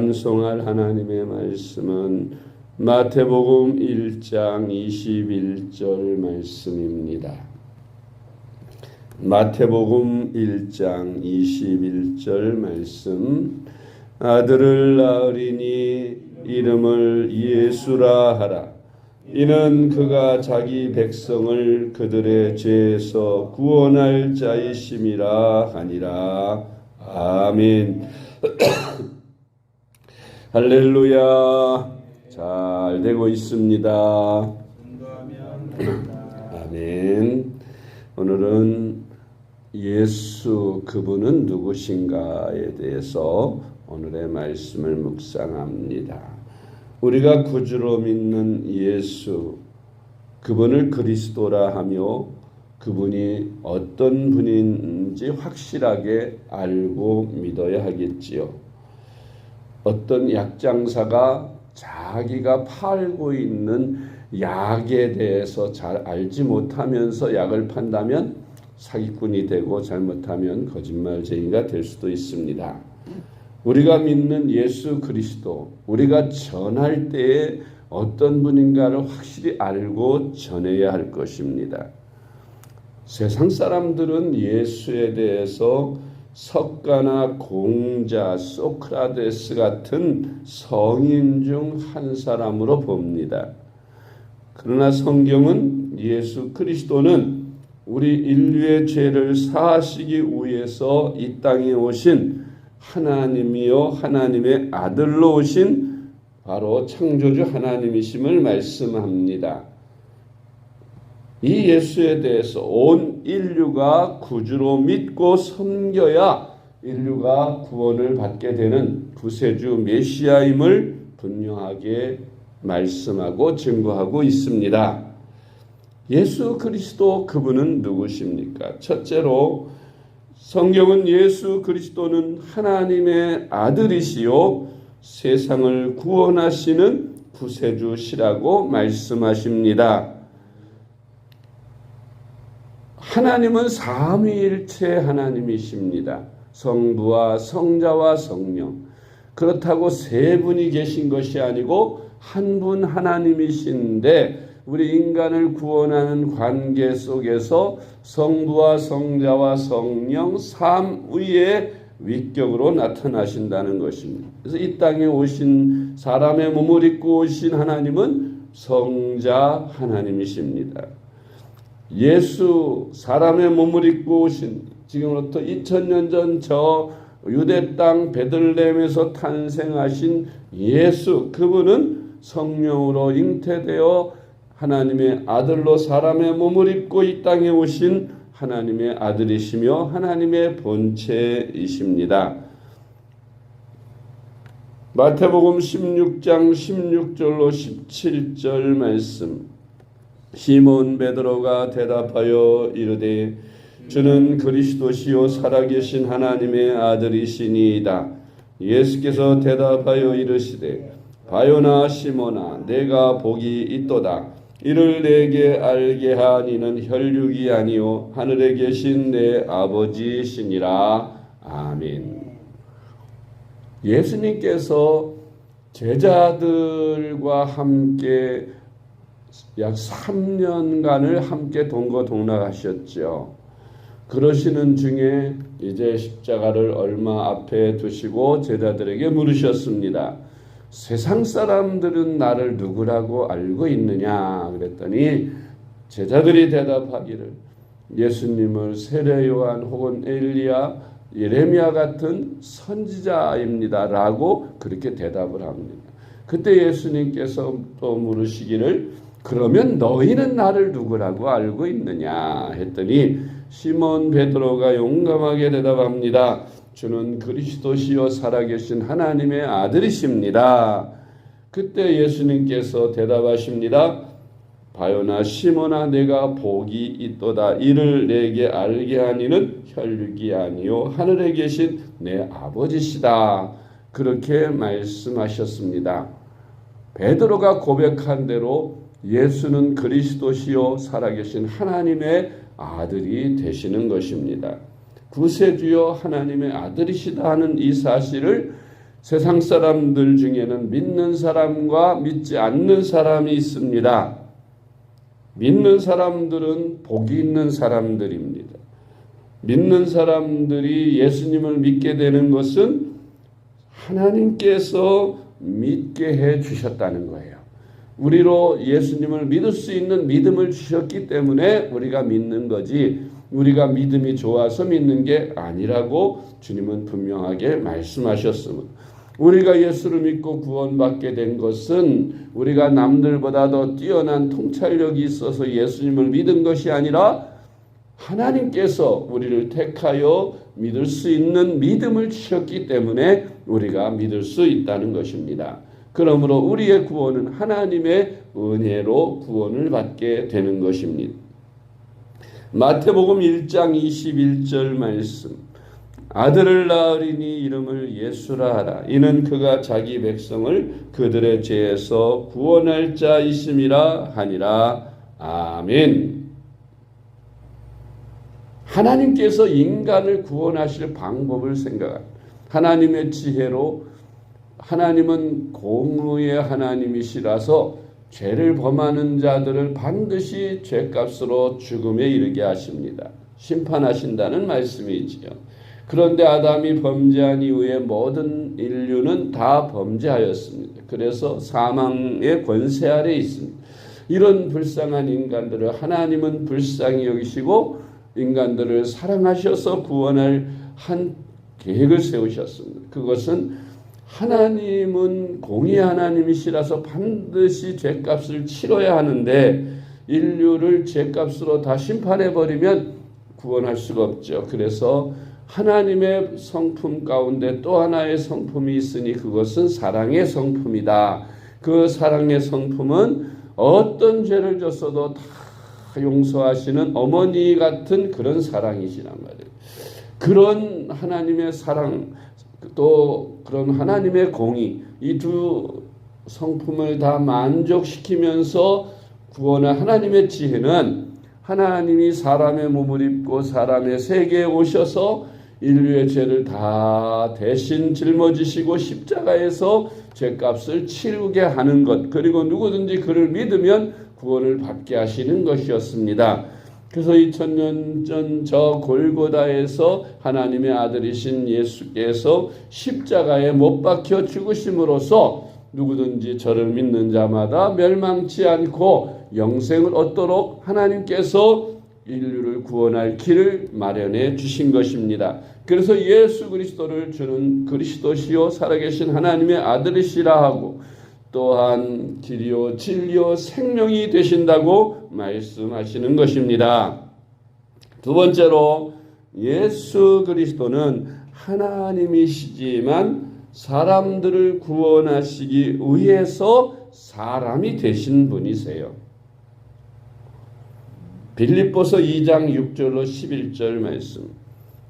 암송할 하나님의 말씀은 마태복음 1장 21절 말씀입니다. 마태복음 1장 21절 말씀 아들을 낳으리니 이름을 예수라 하라 이는 그가 자기 백성을 그들의 죄에서 구원할 자이심이라 하니라 아멘. 할렐루야. 잘 되고 있습니다. 아멘. 오늘은 예수 그분은 누구신가에 대해서 오늘의 말씀을 묵상합니다. 우리가 구주로 믿는 예수 그분을 그리스도라 하며 그분이 어떤 분인지 확실하게 알고 믿어야 하겠지요. 어떤 약장사가 자기가 팔고 있는 약에 대해서 잘 알지 못하면서 약을 판다면 사기꾼이 되고 잘못하면 거짓말쟁이가 될 수도 있습니다. 우리가 믿는 예수 그리스도, 우리가 전할 때에 어떤 분인가를 확실히 알고 전해야 할 것입니다. 세상 사람들은 예수에 대해서 석가나 공자, 소크라테스 같은 성인 중 한 사람으로 봅니다. 그러나 성경은 예수 그리스도는 우리 인류의 죄를 사하시기 위해서 이 땅에 오신 하나님이요 하나님의 아들로 오신 바로 창조주 하나님이심을 말씀합니다. 이 예수에 대해서 온 인류가 구주로 믿고 섬겨야 인류가 구원을 받게 되는 구세주 메시아임을 분명하게 말씀하고 증거하고 있습니다. 예수 그리스도 그분은 누구십니까? 첫째로 성경은 예수 그리스도는 하나님의 아들이시요 세상을 구원하시는 구세주시라고 말씀하십니다. 하나님은 삼위일체 하나님이십니다. 성부와 성자와 성령. 그렇다고 세 분이 계신 것이 아니고 한 분 하나님이신데 우리 인간을 구원하는 관계 속에서 성부와 성자와 성령 삼위의 위격으로 나타나신다는 것입니다. 그래서 이 땅에 오신 사람의 몸을 입고 오신 하나님은 성자 하나님이십니다. 예수 사람의 몸을 입고 오신 지금으로부터 2000년 전 저 유대 땅 베들레헴에서 탄생하신 예수 그분은 성령으로 잉태되어 하나님의 아들로 사람의 몸을 입고 이 땅에 오신 하나님의 아들이시며 하나님의 본체이십니다. 마태복음 16장 16절로 17절 말씀 시몬 베드로가 대답하여 이르되 주는 그리스도시요 살아계신 하나님의 아들이시니이다. 예수께서 대답하여 이르시되 바요나 시몬아 내가 복이 있도다. 이를 내게 알게 하니는 혈육이 아니요 하늘에 계신 내 아버지시니라. 아멘. 예수님께서 제자들과 함께 약 3년간을 함께 동거 동락하셨죠. 그러시는 중에 이제 십자가를 얼마 앞에 두시고 제자들에게 물으셨습니다. 세상 사람들은 나를 누구라고 알고 있느냐 그랬더니 제자들이 대답하기를 예수님을 세례 요한 혹은 엘리야 예레미야 같은 선지자입니다라고 그렇게 대답을 합니다. 그때 예수님께서 또 물으시기를 그러면 너희는 나를 누구라고 알고 있느냐 했더니 시몬 베드로가 용감하게 대답합니다. 주는 그리스도시요 살아계신 하나님의 아들이십니다. 그때 예수님께서 대답하십니다. 바요나 시몬아 내가 복이 있도다 이를 내게 알게 하니는 혈육이 아니요 하늘에 계신 내 아버지시다. 그렇게 말씀하셨습니다. 베드로가 고백한 대로 예수는 그리스도시요 살아계신 하나님의 아들이 되시는 것입니다. 구세주여 하나님의 아들이시다 하는 이 사실을 세상 사람들 중에는 믿는 사람과 믿지 않는 사람이 있습니다. 믿는 사람들은 복이 있는 사람들입니다. 믿는 사람들이 예수님을 믿게 되는 것은 하나님께서 믿게 해 주셨다는 거예요. 우리로 예수님을 믿을 수 있는 믿음을 주셨기 때문에 우리가 믿는 거지 우리가 믿음이 좋아서 믿는 게 아니라고 주님은 분명하게 말씀하셨습니다. 우리가 예수를 믿고 구원받게 된 것은 우리가 남들보다 더 뛰어난 통찰력이 있어서 예수님을 믿은 것이 아니라 하나님께서 우리를 택하여 믿을 수 있는 믿음을 주셨기 때문에 우리가 믿을 수 있다는 것입니다. 그러므로 우리의 구원은 하나님의 은혜로 구원을 받게 되는 것입니다. 마태복음 1장 21절 말씀. 아들을 낳으리니 이름을 예수라 하라. 이는 그가 자기 백성을 그들의 죄에서 구원할 자이심이라 하니라. 아멘. 하나님께서 인간을 구원하실 방법을 생각한 하나님의 지혜로 하나님은 공의의 하나님이시라서 죄를 범하는 자들을 반드시 죄값으로 죽음에 이르게 하십니다. 심판하신다는 말씀이지요. 그런데 아담이 범죄한 이후에 모든 인류는 다 범죄하였습니다. 그래서 사망의 권세 아래 있습니다. 이런 불쌍한 인간들을 하나님은 불쌍히 여기시고 인간들을 사랑하셔서 구원할 한 계획을 세우셨습니다. 그것은 하나님은 공의 하나님이시라서 반드시 죄값을 치러야 하는데 인류를 죄값으로 다 심판해 버리면 구원할 수가 없죠. 그래서 하나님의 성품 가운데 또 하나의 성품이 있으니 그것은 사랑의 성품이다. 그 사랑의 성품은 어떤 죄를 졌어도 다 용서하시는 어머니 같은 그런 사랑이시란 말이에요. 그런 하나님의 사랑 또 그런 하나님의 공의 이 두 성품을 다 만족시키면서 구원한 하나님의 지혜는 하나님이 사람의 몸을 입고 사람의 세계에 오셔서 인류의 죄를 다 대신 짊어지시고 십자가에서 죄값을 치르게 하는 것 그리고 누구든지 그를 믿으면 구원을 받게 하시는 것이었습니다. 그래서 2000년 전 저 골고다에서 하나님의 아들이신 예수께서 십자가에 못 박혀 죽으심으로써 누구든지 저를 믿는 자마다 멸망치 않고 영생을 얻도록 하나님께서 인류를 구원할 길을 마련해 주신 것입니다. 그래서 예수 그리스도를 주는 그리스도시요 살아계신 하나님의 아들이시라 하고 또한 길이요 진리요 생명이 되신다고 말씀하시는 것입니다. 두 번째로 예수 그리스도는 하나님이시지만 사람들을 구원하시기 위해서 사람이 되신 분이세요. 빌립보서 2장 6절로 11절 말씀.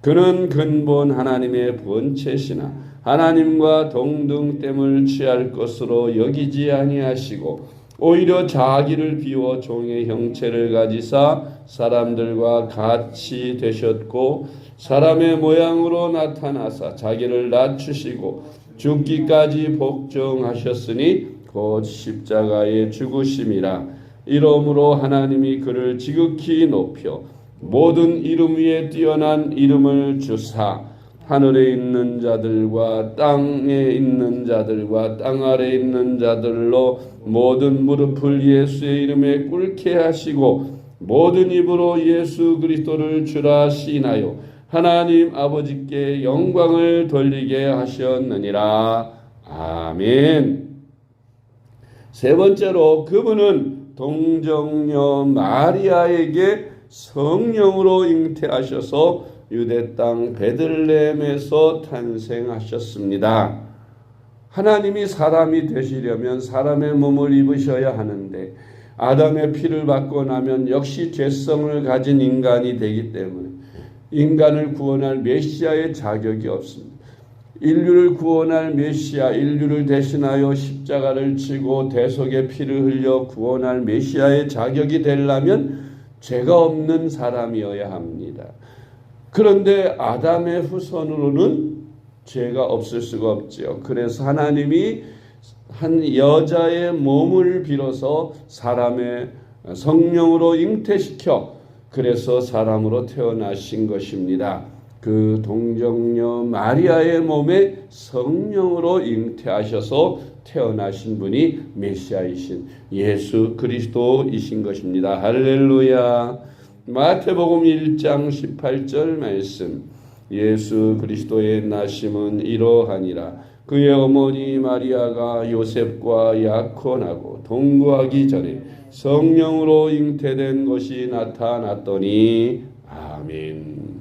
그는 근본 하나님의 본체시나 하나님과 동등됨을 취할 것으로 여기지 아니하시고 오히려 자기를 비워 종의 형체를 가지사 사람들과 같이 되셨고 사람의 모양으로 나타나사 자기를 낮추시고 죽기까지 복종하셨으니 곧 십자가의 죽으심이라. 이러므로 하나님이 그를 지극히 높여 모든 이름 위에 뛰어난 이름을 주사 하늘에 있는 자들과 땅에 있는 자들과 땅 아래 있는 자들로 모든 무릎을 예수의 이름에 꿇게 하시고 모든 입으로 예수 그리스도를 주라 시인하여 하나님 아버지께 영광을 돌리게 하셨느니라. 아멘. 세 번째로 그분은 동정녀 마리아에게 성령으로 잉태하셔서 유대 땅 베들레헴에서 탄생하셨습니다. 하나님이 사람이 되시려면 사람의 몸을 입으셔야 하는데 아담의 피를 받고 나면 역시 죄성을 가진 인간이 되기 때문에 인간을 구원할 메시아의 자격이 없습니다. 인류를 구원할 메시아, 인류를 대신하여 십자가를 치고 대속의 피를 흘려 구원할 메시아의 자격이 되려면 죄가 없는 사람이어야 합니다. 그런데 아담의 후손으로는 죄가 없을 수가 없지요. 그래서 하나님이 한 여자의 몸을 빌어서 사람의 성령으로 잉태시켜 그래서 사람으로 태어나신 것입니다. 그 동정녀 마리아의 몸에 성령으로 잉태하셔서 태어나신 분이 메시아이신 예수 그리스도이신 것입니다. 할렐루야. 마태복음 1장 18절 말씀. 예수 그리스도의 나심은 이러하니라. 그의 어머니 마리아가 요셉과 약혼하고 동거하기 전에 성령으로 잉태된 것이 나타났더니 아멘.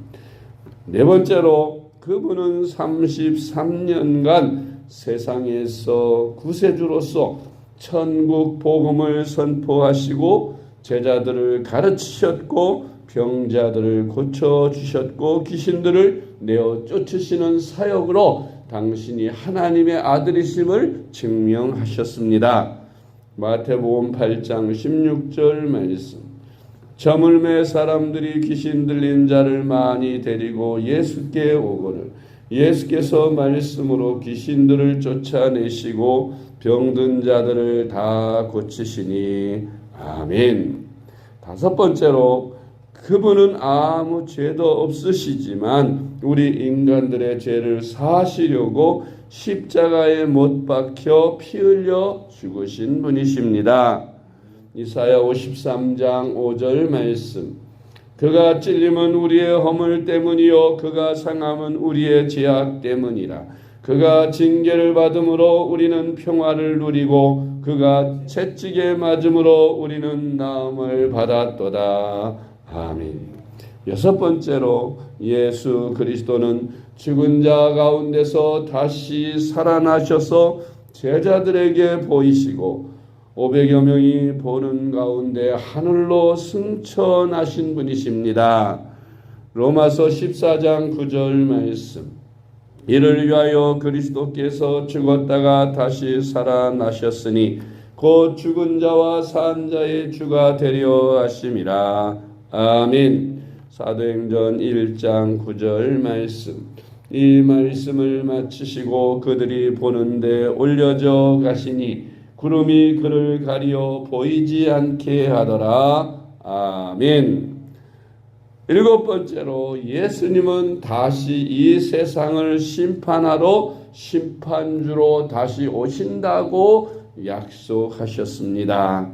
네 번째로 그분은 33년간 세상에서 구세주로서 천국 복음을 선포하시고 제자들을 가르치셨고 병자들을 고쳐 주셨고 귀신들을 내어 쫓으시는 사역으로 당신이 하나님의 아들이심을 증명하셨습니다. 마태복음 8장 16절 말씀. 저물매 사람들이 귀신 들린 자를 많이 데리고 예수께 오거늘 예수께서 말씀으로 귀신들을 쫓아내시고 병든 자들을 다 고치시니 아멘. 다섯 번째로 그분은 아무 죄도 없으시지만 우리 인간들의 죄를 사시려고 십자가에 못 박혀 피 흘려 죽으신 분이십니다. 이사야 53장 5절 말씀. 그가 찔림은 우리의 허물 때문이요 그가 상함은 우리의 죄악 때문이라. 그가 징계를 받음으로 우리는 평화를 누리고 그가 채찍에 맞음으로 우리는 나음을 받았도다. 아멘. 여섯 번째로 예수 그리스도는 죽은 자 가운데서 다시 살아나셔서 제자들에게 보이시고 500여 명이 보는 가운데 하늘로 승천하신 분이십니다. 로마서 14장 9절 말씀. 이를 위하여 그리스도께서 죽었다가 다시 살아나셨으니 곧 죽은 자와 산 자의 주가 되려 하심이라. 아멘. 사도행전 1장 9절 말씀. 이 말씀을 마치시고 그들이 보는데 올려져 가시니 구름이 그를 가리어 보이지 않게 하더라. 아멘. 일곱 번째로 예수님은 다시 이 세상을 심판하러 심판주로 다시 오신다고 약속하셨습니다.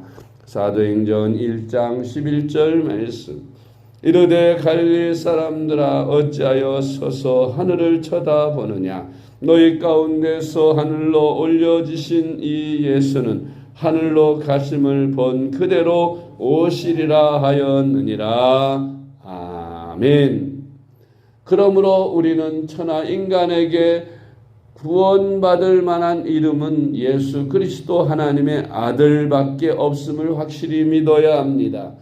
사도행전 1장 11절 말씀. 이르되 갈릴리 사람들아 어찌하여 서서 하늘을 쳐다보느냐 너희 가운데서 하늘로 올려지신 이 예수는 하늘로 가심을 본 그대로 오시리라 하였느니라 아멘. 그러므로 우리는 천하 인간에게 구원받을 만한 이름은 예수 그리스도 하나님의 아들밖에 없음을 확실히 믿어야 합니다.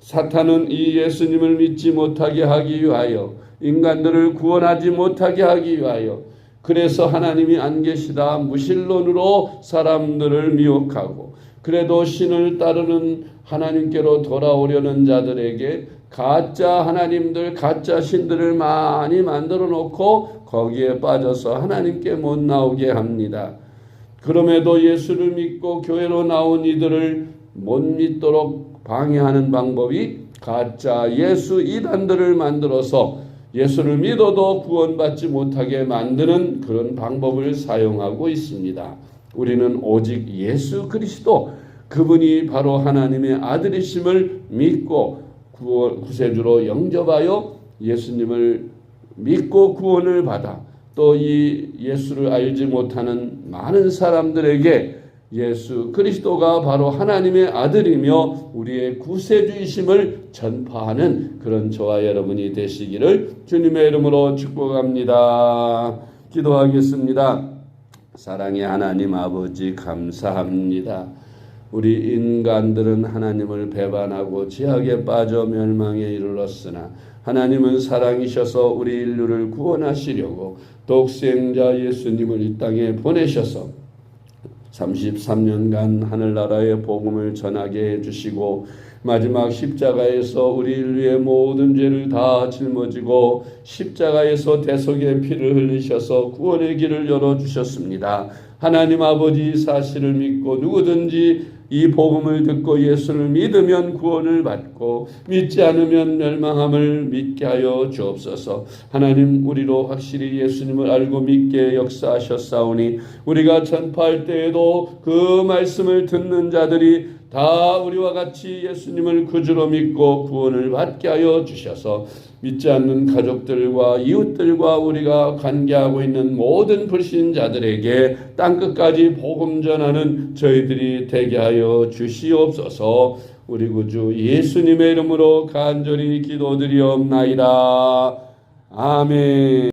사탄은 이 예수님을 믿지 못하게 하기 위하여 인간들을 구원하지 못하게 하기 위하여 그래서 하나님이 안 계시다 무신론으로 사람들을 미혹하고 그래도 신을 따르는 하나님께로 돌아오려는 자들에게 가짜 하나님들, 가짜 신들을 많이 만들어 놓고 거기에 빠져서 하나님께 못 나오게 합니다. 그럼에도 예수를 믿고 교회로 나온 이들을 못 믿도록 방해하는 방법이 가짜 예수 이단들을 만들어서 예수를 믿어도 구원받지 못하게 만드는 그런 방법을 사용하고 있습니다. 우리는 오직 예수 그리스도 그분이 바로 하나님의 아들이심을 믿고 구세주로 영접하여 예수님을 믿고 구원을 받아 또 이 예수를 알지 못하는 많은 사람들에게 예수 그리스도가 바로 하나님의 아들이며 우리의 구세주이심을 전파하는 그런 저와 여러분이 되시기를 주님의 이름으로 축복합니다. 기도하겠습니다. 사랑의 하나님 아버지 감사합니다. 우리 인간들은 하나님을 배반하고 지하에 빠져 멸망에 이르렀으나 하나님은 사랑이셔서 우리 인류를 구원하시려고 독생자 예수님을 이 땅에 보내셔서 33년간 하늘나라의 복음을 전하게 해주시고 마지막 십자가에서 우리를 위해 모든 죄를 다 짊어지고 십자가에서 대속의 피를 흘리셔서 구원의 길을 열어 주셨습니다. 하나님 아버지 사실을 믿고 누구든지 이 복음을 듣고 예수를 믿으면 구원을 받고 믿지 않으면 멸망함을 믿게 하여 주옵소서. 하나님 우리로 확실히 예수님을 알고 믿게 역사하셨사오니 우리가 전파할 때에도 그 말씀을 듣는 자들이 다 우리와 같이 예수님을 구주로 믿고 구원을 받게 하여 주셔서 믿지 않는 가족들과 이웃들과 우리가 관계하고 있는 모든 불신자들에게 땅끝까지 복음 전하는 저희들이 되게 하여 주시옵소서. 우리 구주 예수님의 이름으로 간절히 기도드리옵나이다. 아멘.